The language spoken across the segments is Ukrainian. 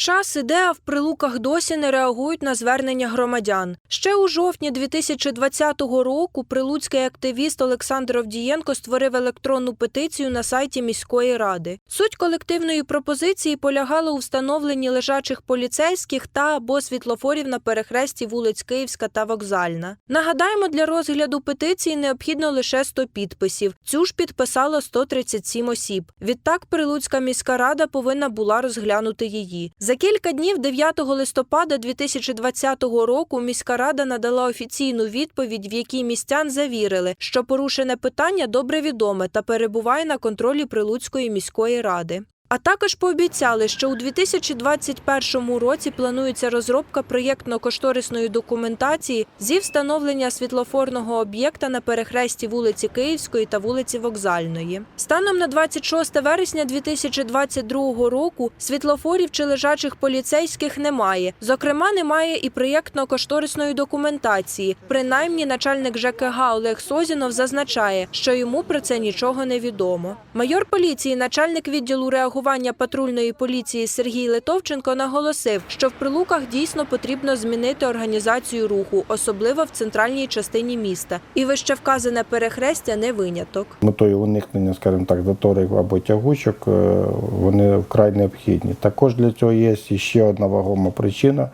Час іде, а в прилуках досі не реагують на звернення громадян. Ще у жовтні 2020 року прилуцький активіст Олександр Овдієнко створив електронну петицію на сайті міської ради. Суть колективної пропозиції полягала у встановленні лежачих поліцейських та або світлофорів на перехресті вулиць Київська та Вокзальна. Нагадаємо, для розгляду петиції необхідно лише 100 підписів. Цю ж підписало 137 осіб. Відтак Прилуцька міська рада повинна була розглянути її. За кілька днів, 9 листопада 2020 року, міська рада надала офіційну відповідь, в якій містян завірили, що порушене питання добре відоме та перебуває на контролі Прилуцької міської ради. А також пообіцяли, що у 2021 році планується розробка проєктно-кошторисної документації зі встановлення світлофорного об'єкта на перехресті вулиці Київської та вулиці Вокзальної. Станом на 26 вересня 2022 року світлофорів чи лежачих поліцейських немає. Зокрема, немає і проєктно-кошторисної документації. Принаймні, начальник ЖКГ Олег Созінов зазначає, що йому про це нічого не відомо. Майор поліції, начальник відділу реагування патрульної поліції Сергій Литовченко наголосив, що в прилуках дійсно потрібно змінити організацію руху, особливо в центральній частині міста. І вище вказане перехрестя не виняток. Метою уникнення, скажімо так, заторів або тягучок е, вони вкрай необхідні. Також для цього є ще одна вагома причина.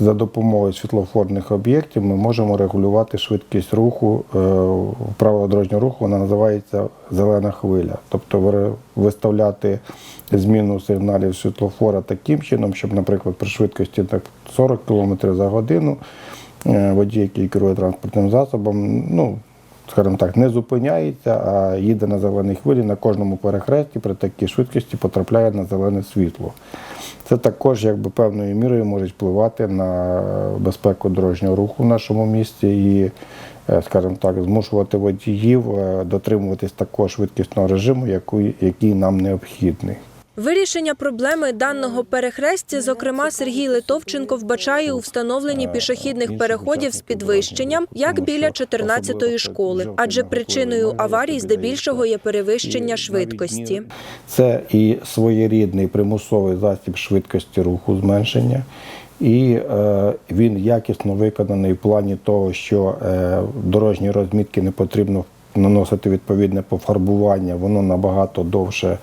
Е, За допомогою світлофорних об'єктів ми можемо регулювати швидкість руху. правого Правила дорожнього руху вона називається зелена хвиля. Тобто виставляти зміну сигналів світлофора таким чином, щоб, наприклад, при швидкості так, 40 км за годину е, водій, який керує транспортним засобом, ну, скажімо так, не зупиняється, а їде на зеленій хвилі на кожному перехресті при такій швидкості потрапляє на зелене світло. Це також якби певною мірою може впливати на безпеку дорожнього руху в нашому місті і, е, скажімо так, змушувати водіїв е, дотримуватись такого швидкісного режиму, який, який нам необхідний. Вирішення проблеми даного перехрестя, зокрема, Сергій Литовченко вбачає у встановленні пішохідних переходів з підвищенням, як біля 14-ї школи, адже причиною аварій здебільшого є перевищення швидкості. Це і своєрідний примусовий засіб швидкості руху зменшення, і е, він якісно виконаний в плані того, що е, дорожні розмітки не потрібно наносити відповідне пофарбування, воно набагато довше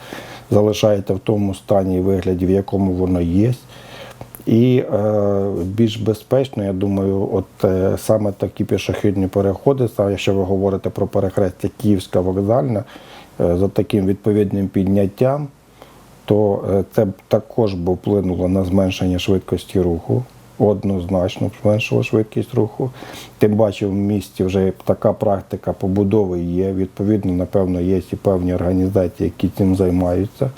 залишається в тому стані і вигляді, в якому воно є. І е, більш безпечно, я думаю, от е, саме такі пішохідні переходи, саме якщо ви говорите про перехрестя Київська вокзальна, е, за таким відповідним підняттям, то е, це б також би вплинуло на зменшення швидкості руху. Однозначно зменшило швидкість руху. Тим паче в місті вже така практика побудови є. Відповідно, напевно, є і певні організації, які цим займаються.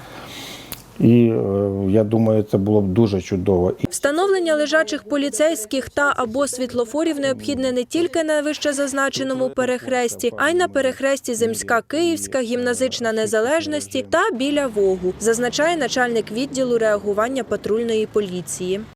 І е, я думаю, це було б дуже чудово. Встановлення лежачих поліцейських та або світлофорів необхідне не тільки на вище зазначеному перехресті, а й на перехресті Земська Київська, гімназична незалежності та біля Вогу, зазначає начальник відділу реагування патрульної поліції.